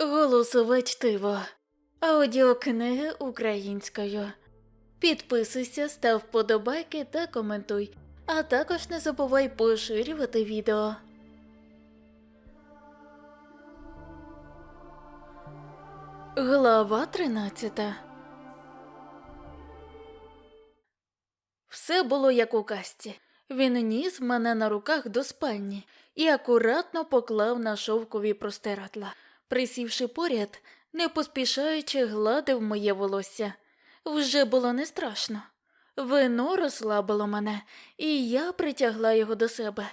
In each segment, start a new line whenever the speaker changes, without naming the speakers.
Голосове чтиво. Аудіокниги українською. Підписуйся, став вподобайки та коментуй. А також не забувай поширювати відео. Глава 13 Все було як у казці. Він ніс мене на руках до спальні і акуратно поклав на шовкові простирадла. Присівши поряд, не поспішаючи гладив моє волосся. Вже було не страшно. Вино розслабило мене, і я притягла його до себе.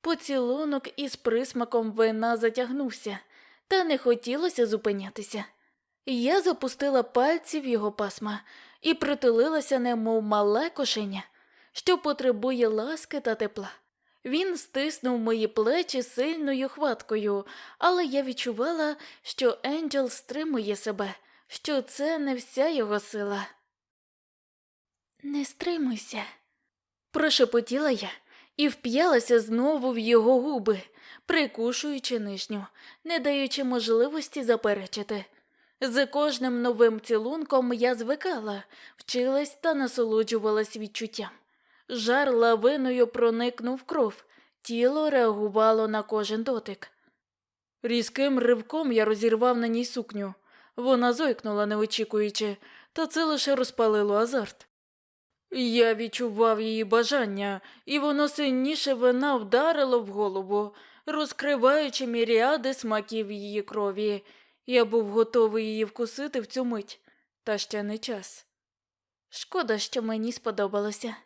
Поцілунок із присмаком вина затягнувся, та не хотілося зупинятися. Я запустила пальці в його пасма і притулилася, немов мале кошеня, що потребує ласки та тепла. Він стиснув мої плечі сильною хваткою, але я відчувала, що Енджел стримує себе, що це не вся його сила. Не стримуйся, прошепотіла я і вп'ялася знову в його губи, прикушуючи нижню, не даючи можливості заперечити. За кожним новим цілунком я звикала, вчилась та насолоджувалась відчуттям. Жар лавиною проникнув кров, тіло реагувало на кожен дотик. Різким ривком я розірвав на ній сукню. Вона зойкнула, не очікуючи, та це лише розпалило азарт. Я відчував її бажання, і воно сильніше вина вдарило в голову, розкриваючи міріади смаків її крові. Я був готовий її вкусити в цю мить, та ще не час. Шкода, що мені сподобалося.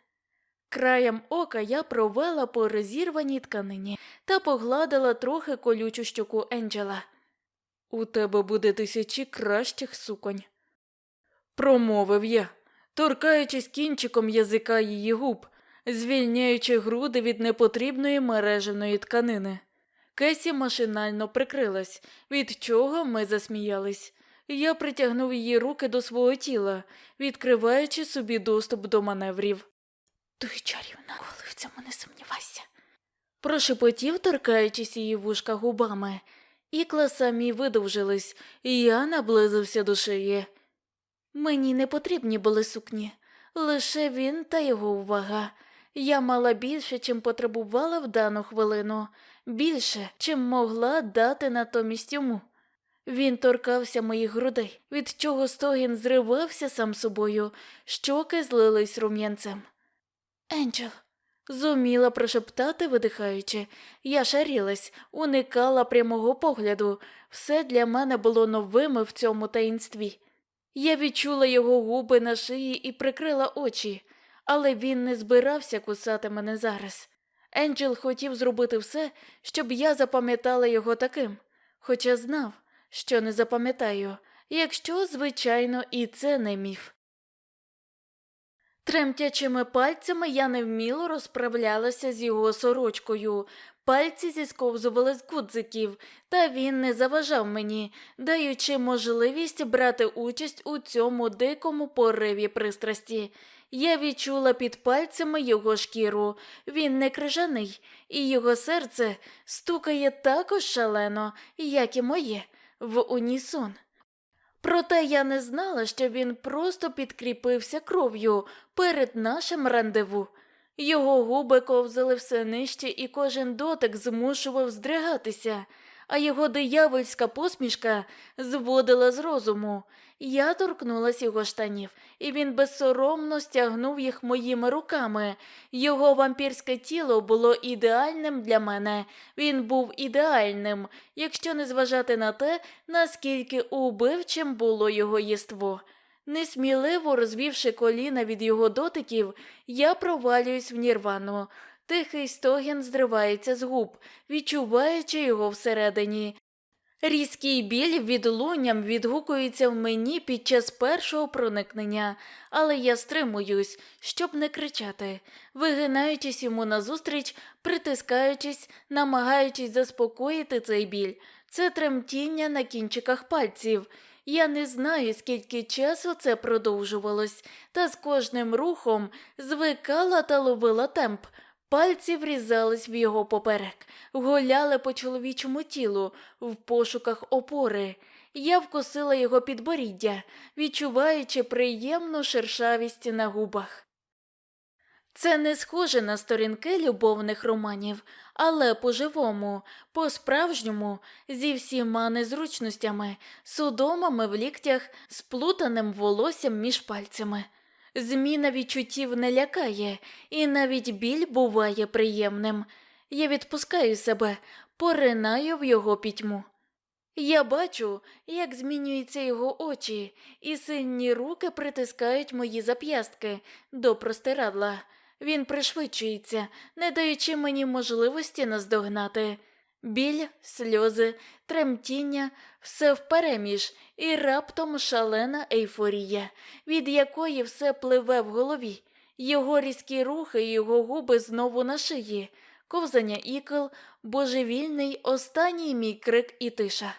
Краєм ока я провела по розірваній тканині та погладила трохи колючу щоку Енджела. У тебе буде тисячі кращих суконь. Промовив я, торкаючись кінчиком язика її губ, звільняючи груди від непотрібної мереженої тканини. Кесі машинально прикрилась, від чого ми засміялись. Я притягнув її руки до свого тіла, відкриваючи собі доступ до маневрів. Ти чарівна, коли в цьому не сумнівайся. Прошепотів, торкаючись її вушка губами. Ікла самі видовжились, і я наблизився до шиї. Мені не потрібні були сукні, лише він та його увага. Я мала більше, чим потребувала в дану хвилину, більше, чим могла дати натомість йому. Він торкався моїх грудей, від чого стогін зривався сам собою, щоки злились рум'янцем. Енджел, зуміла прошептати, видихаючи. Я шарілась, уникала прямого погляду. Все для мене було новими в цьому таїнстві. Я відчула його губи на шиї і прикрила очі, але він не збирався кусати мене зараз. Енджел хотів зробити все, щоб я запам'ятала його таким, хоча знав, що не запам'ятаю, якщо, звичайно, і це не міф. Тремтячими пальцями я невміло розправлялася з його сорочкою. Пальці зісковзували з гудзиків, та він не заважав мені, даючи можливість брати участь у цьому дикому пориві пристрасті. Я відчула під пальцями його шкіру. Він не крижаний, і його серце стукає також шалено, як і моє, в унісон. Проте я не знала, що він просто підкріпився кров'ю перед нашим рандеву. Його губи ковзали все нижче, і кожен дотик змушував здригатися, а його диявольська посмішка зводила з розуму. Я торкнулась його штанів, і він безсоромно стягнув їх моїми руками. Його вампірське тіло було ідеальним для мене. Він був ідеальним, якщо не зважати на те, наскільки убивчим було його єство. Несміливо розвівши коліна від його дотиків, я провалююсь в нірвану. Тихий стогін зривається з губ, відчуваючи його всередині. Різкий біль відлунням відгукується в мені під час першого проникнення, але я стримуюсь, щоб не кричати, вигинаючись йому назустріч, притискаючись, намагаючись заспокоїти цей біль. Це тремтіння на кінчиках пальців. Я не знаю, скільки часу це продовжувалось, та з кожним рухом звикала та ловила темп. Пальці врізались в його поперек, гуляли по чоловічому тілу в пошуках опори. Я вкусила його підборіддя, відчуваючи приємну шершавість на губах. Це не схоже на сторінки любовних романів, але по-живому, по-справжньому, зі всіма незручностями, судомами в ліктях, сплутаним волоссям між пальцями. Зміна відчуттів не лякає, і навіть біль буває приємним. Я відпускаю себе, поринаю в його пітьму. Я бачу, як змінюються його очі, і сильні руки притискають мої зап'ястки до простирадла. Він пришвидшується, не даючи мені можливості наздогнати. Біль, сльози, тремтіння, все впереміж, і раптом шалена ейфорія, від якої все пливе в голові. Його різкі рухи і його губи знову на шиї, ковзання ікл, божевільний останній мій крик і тиша.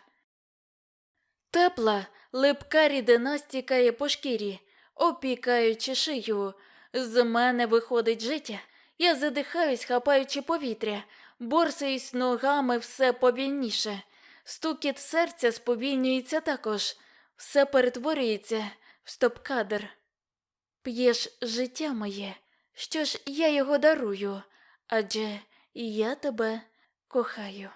Тепла, липка рідина стікає по шкірі, опікаючи шию. З мене виходить життя. Я задихаюсь, хапаючи повітря, борсаюсь ногами все повільніше. Стукіт серця сповільнюється також, все перетворюється в стоп-кадр. П'єш життя моє, що ж я його дарую, адже я тебе кохаю.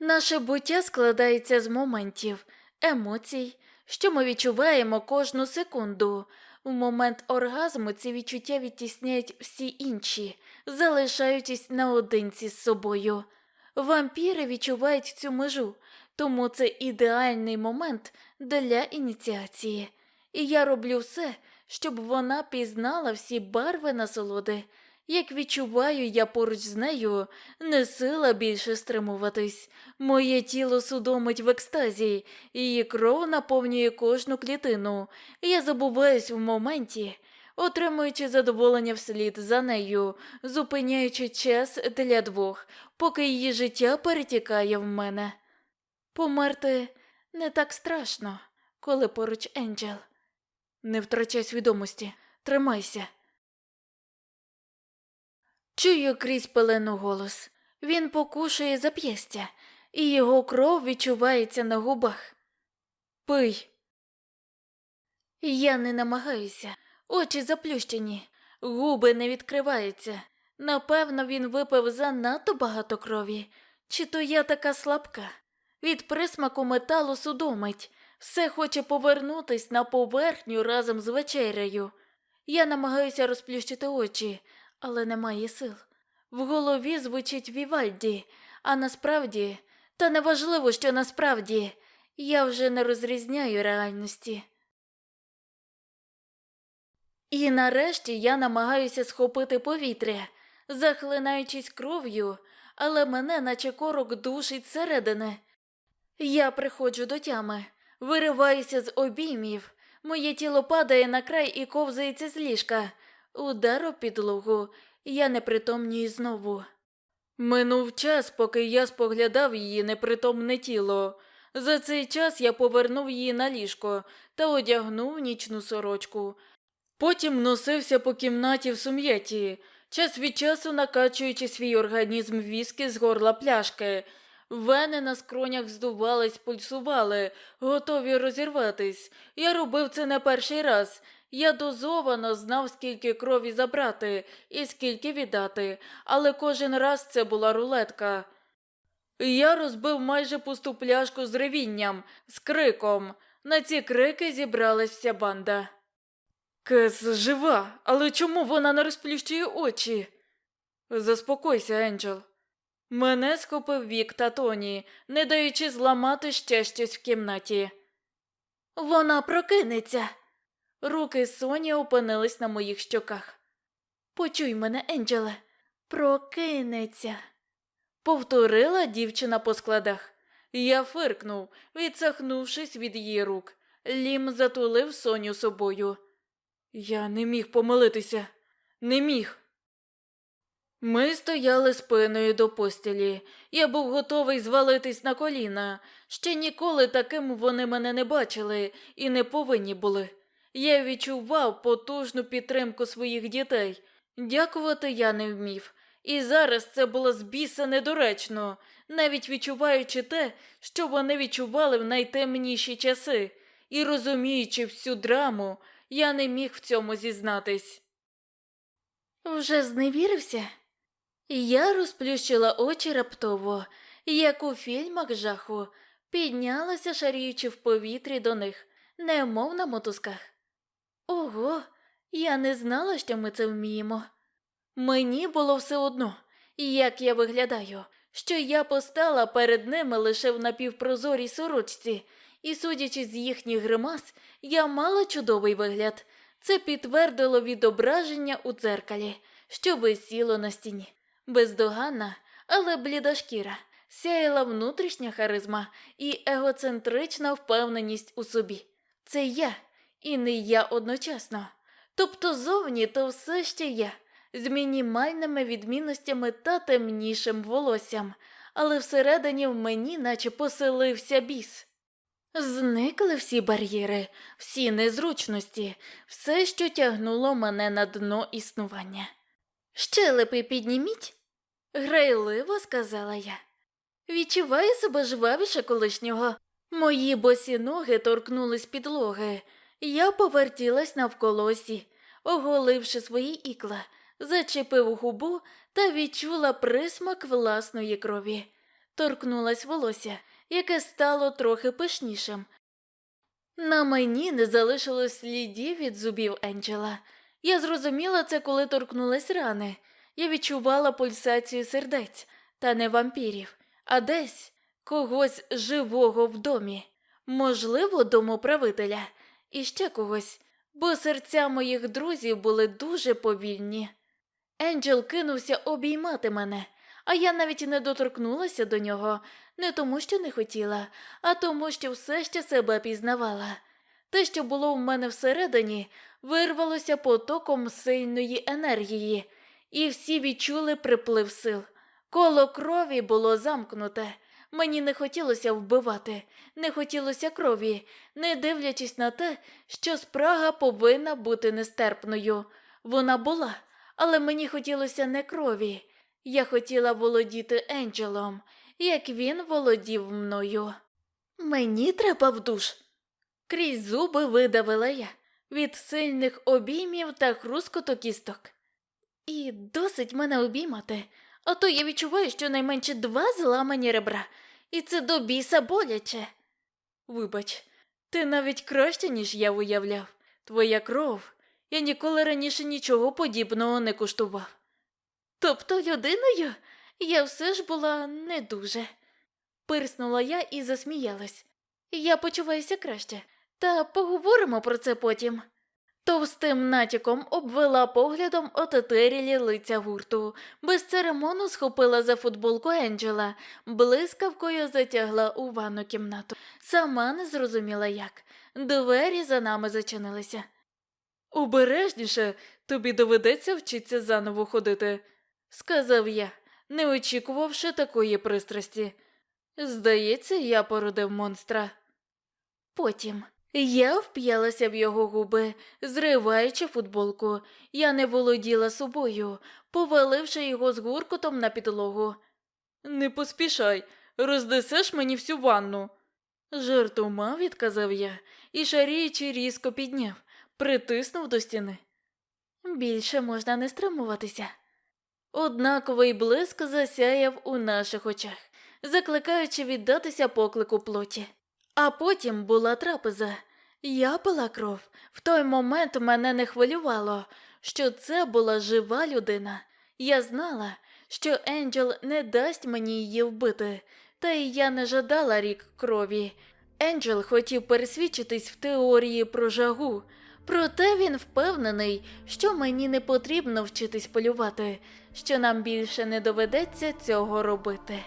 Наше буття складається з моментів, емоцій, що ми відчуваємо кожну секунду. В момент оргазму ці відчуття відтісняють всі інші, залишаючись наодинці з собою. Вампіри відчувають цю межу, тому це ідеальний момент для ініціації. І я роблю все, щоб вона пізнала всі барви насолоди. Як відчуваю я поруч з нею, не сила більше стримуватись. Моє тіло судомить в екстазі, її кров наповнює кожну клітину. Я забуваюсь в моменті, отримуючи задоволення вслід за нею, зупиняючи час для двох, поки її життя перетікає в мене. Померти не так страшно, коли поруч Енджел. Не втрачай свідомості, тримайся. Чую крізь пелену голос. Він покушує зап'ястя, і його кров відчувається на губах. Пий. Я не намагаюся, очі заплющені, губи не відкриваються. Напевно, він випив занадто багато крові. Чи то я така слабка? Від присмаку металу судомить, все хоче повернутись на поверхню разом з вечерею. Я намагаюся розплющити очі, але немає сил. В голові звучить Вівальді, а насправді, та неважливо, що насправді, я вже не розрізняю реальності. І нарешті я намагаюся схопити повітря, захлинаючись кров'ю, але мене наче корок душить зсередини. Я приходжу до тями, вириваюся з обіймів, моє тіло падає на край і ковзається з ліжка. Удар у підлогу, я непритомнюю знову. Минув час, поки я споглядав її непритомне тіло. За цей час я повернув її на ліжко та одягнув нічну сорочку. Потім носився по кімнаті в сум'яті, час від часу накачуючи свій організм віскі з горла пляшки. Вени на скронях здувались, пульсували, готові розірватись. Я робив це не перший раз. Я дозовано знав, скільки крові забрати і скільки віддати, але кожен раз це була рулетка. Я розбив майже пусту пляшку з ревінням, з криком. На ці крики зібралась вся банда. Кес жива, але чому вона не розплющує очі? Заспокойся, Енджел. Мене схопив вік та Тоні, не даючи зламати ще щось в кімнаті. Вона прокинеться. Руки Соні опинились на моїх щоках. Почуй мене, Енджеле, прокинеться. Повторила дівчина по складах. Я фиркнув, відсахнувшись від її рук. Лім затулив Соню собою. Я не міг помилитися, не міг. Ми стояли спиною до постілі. Я був готовий звалитись на коліна. Ще ніколи таким вони мене не бачили і не повинні були. Я відчував потужну підтримку своїх дітей. Дякувати я не вмів. І зараз це було з біса недоречно, навіть відчуваючи те, що вони відчували в найтемніші часи, і розуміючи всю драму, я не міг в цьому зізнатись. Вже зневірився? Я розплющила очі раптово, як у фільмах жаху, піднялася, шаріючи в повітрі до них, немов на мотузках. Ого, я не знала, що ми це вміємо. Мені було все одно, як я виглядаю, що я постала перед ними лише в напівпрозорій сорочці, і, судячи з їхніх гримас, я мала чудовий вигляд. Це підтвердило відображення у дзеркалі, що висіло на стіні. Бездоганна, але бліда шкіра, сяяла внутрішня харизма і егоцентрична впевненість у собі. Це я, і не я одночасно. Тобто зовні то все ще я, з мінімальними відмінностями та темнішим волоссям, але всередині в мені наче поселився біс. Зникли всі бар'єри, всі незручності, все, що тягнуло мене на дно існування. Щелепи підніміть, грайливо сказала я. Відчуваю себе жвавіше колишнього. Мої босі ноги торкнулись підлоги. Я повертілась навколо осі, оголивши свої ікла, зачепив губу та відчула присмак власної крові. Торкнулась волосся, яке стало трохи пишнішим. На мені не залишилось слідів від зубів Енджела. Я зрозуміла це, коли торкнулась рани. Я відчувала пульсацію сердець, та не вампірів, а десь когось живого в домі, можливо, домоправителя, і ще когось, бо серця моїх друзів були дуже повільні. Енджел кинувся обіймати мене, а я навіть не доторкнулася до нього, не тому, що не хотіла, а тому, що все ще себе пізнавала. Те, що було в мене всередині, вирвалося потоком сильної енергії, і всі відчули приплив сил. Коло крові було замкнуте. Мені не хотілося вбивати, не хотілося крові, не дивлячись на те, що спрага повинна бути нестерпною. Вона була, але мені хотілося не крові. Я хотіла володіти Енджелом, як він володів мною. Мені треба в душ. Крізь зуби видавила я від сильних обіймів та хрускоту кісток. І досить мене обіймати, а то я відчуваю щонайменше два зламані ребра, і це до біса боляче. Вибач, ти навіть краще, ніж я уявляв. Твоя кров. Я ніколи раніше нічого подібного не куштував. Тобто людиною я все ж була не дуже. Пирснула я і засміялась. Я почуваюся краще, та поговоримо про це потім. Товстим натяком обвела поглядом отетерілі лиця гурту, без церемону схопила за футболку Енджела, блискавкою затягла у ванну кімнату. Сама не зрозуміла як. Двері за нами зачинилися. Обережніше, тобі доведеться вчитися заново ходити, сказав я, не очікувавши такої пристрасті. Здається, я породив монстра. Потім я вп'ялася в його губи, зриваючи футболку. Я не володіла собою, поваливши його з гуркотом на підлогу. Не поспішай, рознесеш мені всю ванну. Жартома, відказав я, і шаріючи різко підняв, притиснув до стіни. Більше можна не стримуватися. Однаковий блиск засяяв у наших очах, закликаючи віддатися поклику плоті. А потім була трапеза. Я пила кров. В той момент мене не хвилювало, що це була жива людина. Я знала, що Енджел не дасть мені її вбити, та й я не жадала рік крові. Енджел хотів пересвідчитись в теорії про жагу, проте він впевнений, що мені не потрібно вчитись полювати, що нам більше не доведеться цього робити.